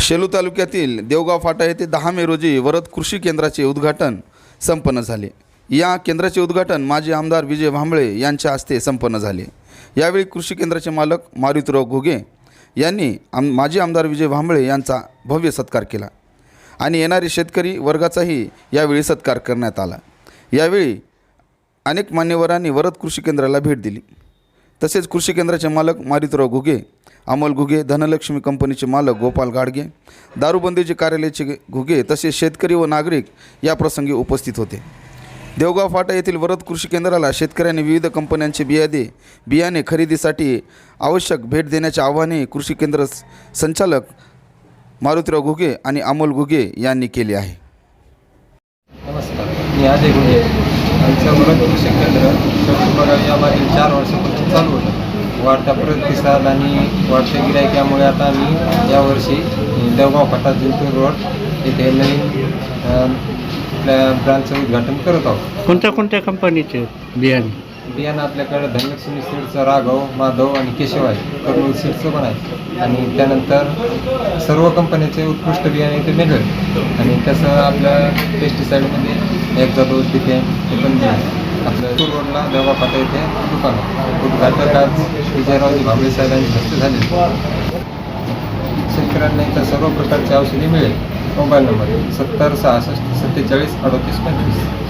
शेलू तालुक्यातील देवगाव फाटा येथे दहा मे रोजी वरद कृषी केंद्राचे उद्घाटन संपन्न झाले. या केंद्राचे उद्घाटन माजी आमदार विजय भांबळे यांच्या हस्ते संपन्न झाले. यावेळी कृषी केंद्राचे मालक मारुतीराव घुगे यांनी आम माजी आमदार विजय भांबळे यांचा भव्य सत्कार केला. आणि येणारे शेतकरी वर्गाचाही यावेळी सत्कार करण्यात आला. यावेळी अनेक मान्यवरांनी वरद कृषी केंद्राला भेट दिली. तसेच कृषी केंद्राचे मालक मारुतीराव घुगे अमोल घुगे धनलक्ष्मी कंपनीचे मालक गोपाल गाडगे दारूबंदीचे कार्यालयाचे घुगे तसेच शेतकरी व नागरिक या प्रसंगी उपस्थित होते. देवगाव फाटा येथील वरद कृषी केंद्राला शेतकऱ्यांनी विविध कंपन्यांचे बियादे बियाणे खरेदीसाठी आवश्यक भेट देण्याचे आवाहनही कृषी केंद्र संचालक मारुतीराव घुगे आणि अमोल घुगे यांनी केले आहे. नमस्कार. मी अजय आमचं वरद कृषी केंद्र या मागील चार वर्षापासून चालू होतं. वाढत्या प्रतिसाद आणि वाढत्या गिरायकामुळे आता आम्ही यावर्षी देवगाव फाटा जिंतूर रोड इथे नवीन आपल्या ब्रांचचं उद्घाटन करत आहोत. कोणत्या कोणत्या कंपनीचे बियाणे? बियाणं आपल्याकडे धनलक्ष्मी सीडचं राघव माधव आणि केशव आहे कर्नूल सीडचं पण आहे आणि त्यानंतर सर्व कंपन्यांचे उत्कृष्ट बियाणे इथे मिळेल आणि तसं आपल्या पेस्टिसाईडमध्ये एक जातो तिथे हे पण आहे आपलं टूर रोडला देवा फाटा इथे दुकान. उद्घाटक आज विजयरावजी भांबळे साहेबांनी हस्ते झाले. शेतकऱ्यांना इथं सर्व प्रकारची औषधी मिळेल. मोबाईल नंबर सत्तर सहासष्ट सत्तेचाळीस अडतीस पंचवीस.